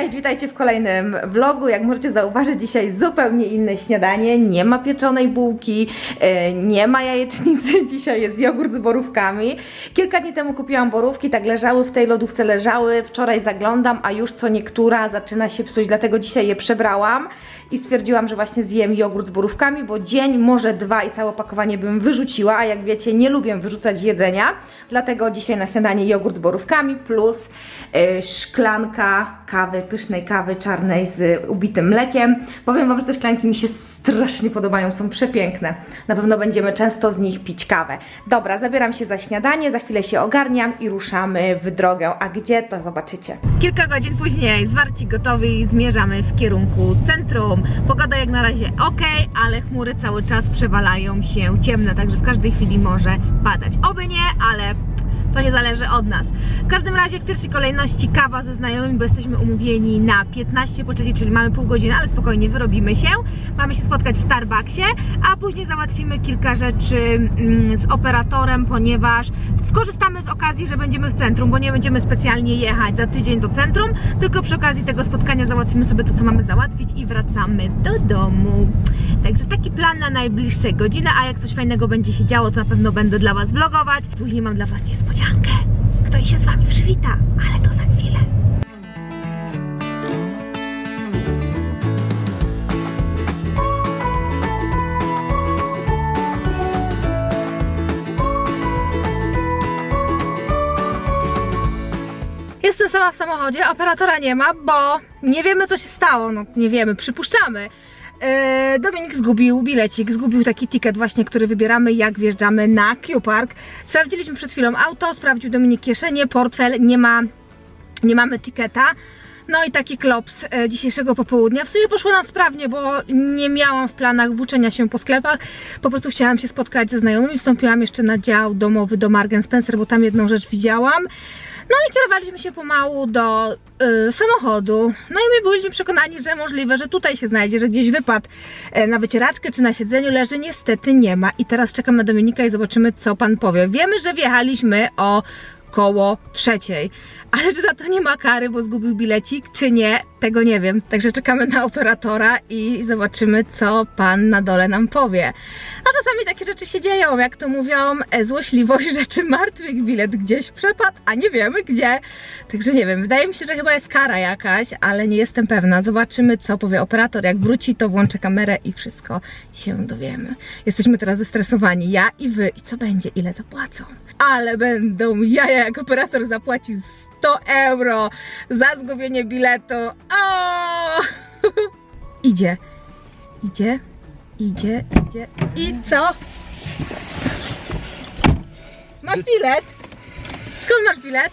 Cześć, witajcie w kolejnym vlogu. Jak możecie zauważyć, dzisiaj zupełnie inne śniadanie. Nie ma pieczonej bułki, e, nie ma jajecznicy, dzisiaj jest jogurt z borówkami. Kilka dni temu kupiłam borówki, tak leżały w tej lodówce, leżały. Wczoraj zaglądam, a już co niektóra zaczyna się psuć, dlatego dzisiaj je przebrałam i stwierdziłam, że właśnie zjem jogurt z borówkami, bo dzień, może dwa i całe opakowanie bym wyrzuciła, a jak wiecie, nie lubię wyrzucać jedzenia, dlatego dzisiaj na śniadanie jogurt z borówkami plus y, szklanka kawy, pysznej kawy czarnej z ubitym mlekiem. Powiem Wam, że te szklanki mi się strasznie podobają, są przepiękne. Na pewno będziemy często z nich pić kawę. Dobra, zabieram się za śniadanie, za chwilę się ogarniam i ruszamy w drogę. A gdzie, to zobaczycie. Kilka godzin później, zwarci gotowi, zmierzamy w kierunku centrum. Pogoda jak na razie ok, ale chmury cały czas przewalają się ciemne, także w każdej chwili może padać. Oby nie, ale to nie zależy od nas. W każdym razie w pierwszej kolejności kawa ze znajomymi, bo jesteśmy umówieni na 15 po trzeciej, czyli mamy pół godziny, ale spokojnie wyrobimy się. Mamy się spotkać w Starbucksie, a później załatwimy kilka rzeczy mm, z operatorem, ponieważ skorzystamy z okazji, że będziemy w centrum, bo nie będziemy specjalnie jechać za tydzień do centrum, tylko przy okazji tego spotkania załatwimy sobie to, co mamy załatwić i wracamy do domu. Także taki plan na najbliższe godziny, a jak coś fajnego będzie się działo, to na pewno będę dla Was vlogować. Później mam dla Was niespodziankę. Ktoś się z Wami przywita, ale to za chwilę. Jestem sama w samochodzie, operatora nie ma, bo nie wiemy co się stało. No nie wiemy, przypuszczamy. Yy, Dominik zgubił bilecik, zgubił taki ticket właśnie, który wybieramy jak wjeżdżamy na Q-Park. Sprawdziliśmy przed chwilą auto, sprawdził Dominik kieszenie, portfel, nie ma, nie mamy tiketa. No i taki klops e, dzisiejszego popołudnia. W sumie poszło nam sprawnie, bo nie miałam w planach włóczenia się po sklepach. Po prostu chciałam się spotkać ze znajomymi. Wstąpiłam jeszcze na dział domowy do Margen Spencer, bo tam jedną rzecz widziałam. No i kierowaliśmy się pomału do y, samochodu. No i my byliśmy przekonani, że możliwe, że tutaj się znajdzie, że gdzieś wypadł e, na wycieraczkę czy na siedzeniu leży. Niestety nie ma. I teraz czekam na Dominika i zobaczymy, co pan powie. Wiemy, że wjechaliśmy o koło trzeciej. Ale czy za to nie ma kary, bo zgubił bilecik, czy nie, tego nie wiem. Także czekamy na operatora i zobaczymy, co pan na dole nam powie. A czasami takie rzeczy się dzieją, jak to mówią, e, złośliwość rzeczy martwych, bilet gdzieś przepadł, a nie wiemy gdzie. Także nie wiem, wydaje mi się, że chyba jest kara jakaś, ale nie jestem pewna. Zobaczymy, co powie operator. Jak wróci, to włączę kamerę i wszystko się dowiemy. Jesteśmy teraz zestresowani, ja i wy. I co będzie, ile zapłacą? Ale będą jaja, jak operator zapłaci 100 euro za zgubienie biletu. O! Idzie, idzie, idzie, idzie. I co? Masz bilet? Skąd masz bilet?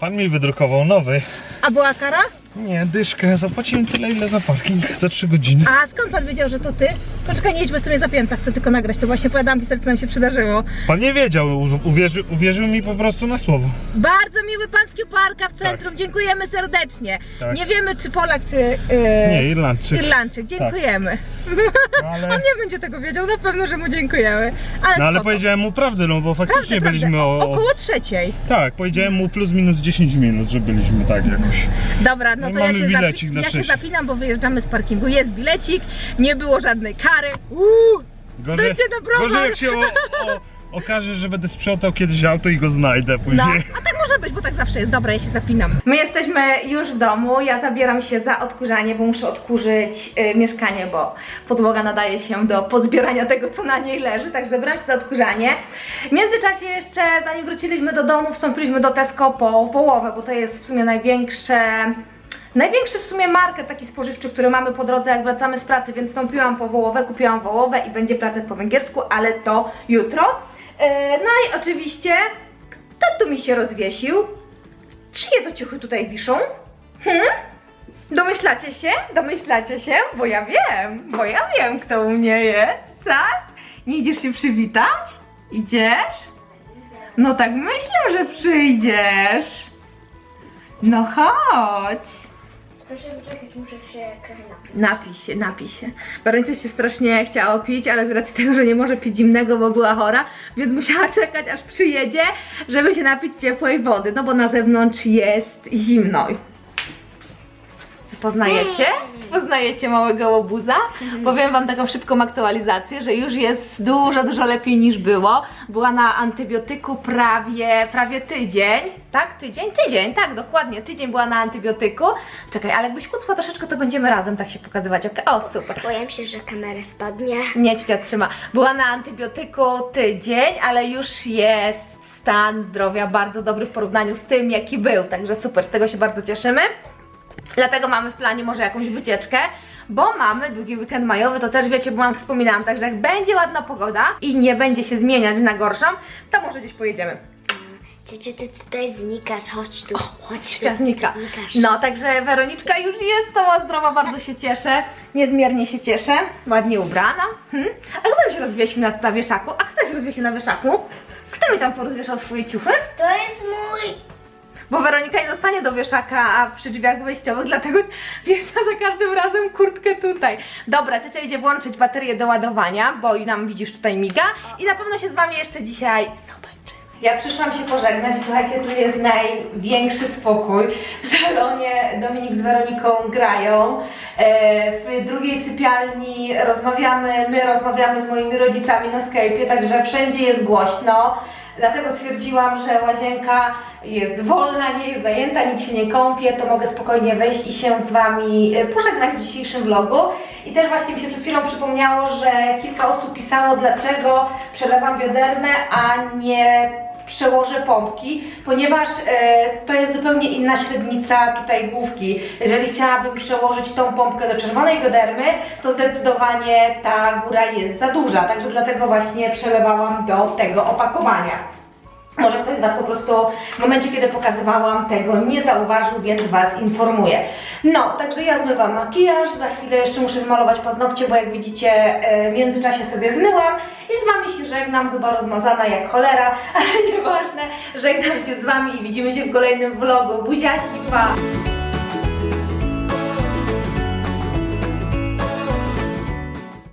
Pan mi wydrukował nowy. A była kara? Nie, dyszkę. Zapłaciłem tyle, ile za parking. Za 3 godziny. A skąd pan wiedział, że to ty? Poczekaj, nie idźmy sobie zapięta, chcę tylko nagrać. To właśnie opowiadam historię, co nam się przydarzyło. Pan nie wiedział, u- uwierzył, uwierzył mi po prostu na słowo. Bardzo miły pan z Parka w centrum, dziękujemy serdecznie. Tak. Nie wiemy, czy Polak, czy yy, Nie, Irlandczyk. Irlandczyk. Dziękujemy. No, ale, On nie będzie tego wiedział, na pewno, że mu dziękujemy. Ale, no, ale spoko. powiedziałem mu prawdę, no bo faktycznie byliśmy o, o... Około trzeciej. Tak, powiedziałem mu plus minus 10 minut, że byliśmy tak jakoś. Dobra, no No to ja mamy się, bilecik zapi- na ja się zapinam, bo wyjeżdżamy z parkingu. Jest bilecik, nie było żadnej kary. Uuu, Gorzej, Będzie na browar. gorzej jak się o, o, okaże, że będę sprzątał kiedyś auto i go znajdę No, później. a tak może być, bo tak zawsze jest. Dobra, ja się zapinam. My jesteśmy już w domu. Ja zabieram się za odkurzanie, bo muszę odkurzyć y, mieszkanie, bo podłoga nadaje się do pozbierania tego, co na niej leży. Także zabieram się za odkurzanie. W międzyczasie jeszcze, zanim wróciliśmy do domu, wstąpiliśmy do Tesco po wołowe, bo to jest w sumie największe. Największy w sumie market taki spożywczy, który mamy po drodze jak wracamy z pracy, więc wstąpiłam po wołowę, kupiłam wołowę i będzie placek po węgiersku, ale to jutro. E, No i oczywiście, kto tu mi się rozwiesił? Czyje to ciuchy tutaj wiszą? Hmm? Domyślacie się? Domyślacie się? Bo ja wiem, bo ja wiem, kto u mnie jest, tak? Nie idziesz się przywitać? Idziesz? No tak myślę, że przyjdziesz. No chodź. Proszę poczekać, muszę się trochę napić. Napij się, napij się. Się strasznie chciała pić, ale z racji tego, że nie może pić zimnego, bo była chora, więc musiała czekać aż przyjedzie, żeby się napić ciepłej wody, no bo na zewnątrz jest zimno. poznajecie? Poznajecie małego łobuza? Powiem wam taką szybką aktualizację, że już jest dużo, dużo lepiej niż było. Była na antybiotyku prawie, prawie tydzień. Tak? Tydzień? Tydzień, tak, dokładnie. Tydzień była na antybiotyku. Czekaj, ale jakbyś kucła troszeczkę, to będziemy razem tak się pokazywać. Okay? O, super. Boję się, że kamera spadnie. Nie, cicia trzyma. Była na antybiotyku tydzień, ale już jest stan zdrowia bardzo dobry w porównaniu z tym, jaki był. Także super, z tego się bardzo cieszymy. Dlatego mamy w planie może jakąś wycieczkę. Bo mamy długi weekend majowy, to też wiecie, bo wam wspominałam, także jak będzie ładna pogoda i nie będzie się zmieniać na gorszą, to może gdzieś pojedziemy. Ciociu, ty tutaj znikasz, chodź tu, chodź tu. Cicia znika. Znikasz. No, także Weroniczka już jest cała zdrowa, bardzo się cieszę. Niezmiernie się cieszę. Ładnie ubrana. Hmm? A kto tam się rozwiesił na, na wieszaku? A kto się rozwiesił na wieszaku? Kto mi tam porozwieszał swoje ciuchy? To jest mój. Bo Weronika nie dostanie do wieszaka a przy drzwiach wejściowych, dlatego wiesza za każdym razem kurtkę tutaj. Dobra, ciocia idzie włączyć baterię do ładowania, bo i nam widzisz tutaj miga i na pewno się z Wami jeszcze dzisiaj zobaczy. Ja przyszłam się pożegnać, słuchajcie, tu jest największy spokój. W salonie Dominik z Weroniką grają, e, w drugiej sypialni rozmawiamy, my rozmawiamy z moimi rodzicami na Skype'ie, także wszędzie jest głośno. Dlatego stwierdziłam, że łazienka jest wolna, nie jest zajęta, nikt się nie kąpie, to mogę spokojnie wejść i się z Wami e, pożegnać w dzisiejszym vlogu. I też właśnie mi się przed chwilą przypomniało, że kilka osób pisało, dlaczego przelewam biodermę, a nie przełożę pompki, ponieważ e, to jest zupełnie inna średnica tutaj główki. Jeżeli chciałabym przełożyć tą pompkę do czerwonej biodermy, to zdecydowanie ta góra jest za duża, także dlatego właśnie przelewałam do tego opakowania. Może ktoś z Was po prostu w momencie, kiedy pokazywałam tego nie zauważył, więc Was informuję. No, także ja zmywam makijaż, za chwilę jeszcze muszę wymalować paznokcie, bo jak widzicie w międzyczasie sobie zmyłam i z Wami się żegnam, chyba rozmazana jak cholera, ale nieważne, żegnam się z Wami i widzimy się w kolejnym vlogu. Buziaczki, pa!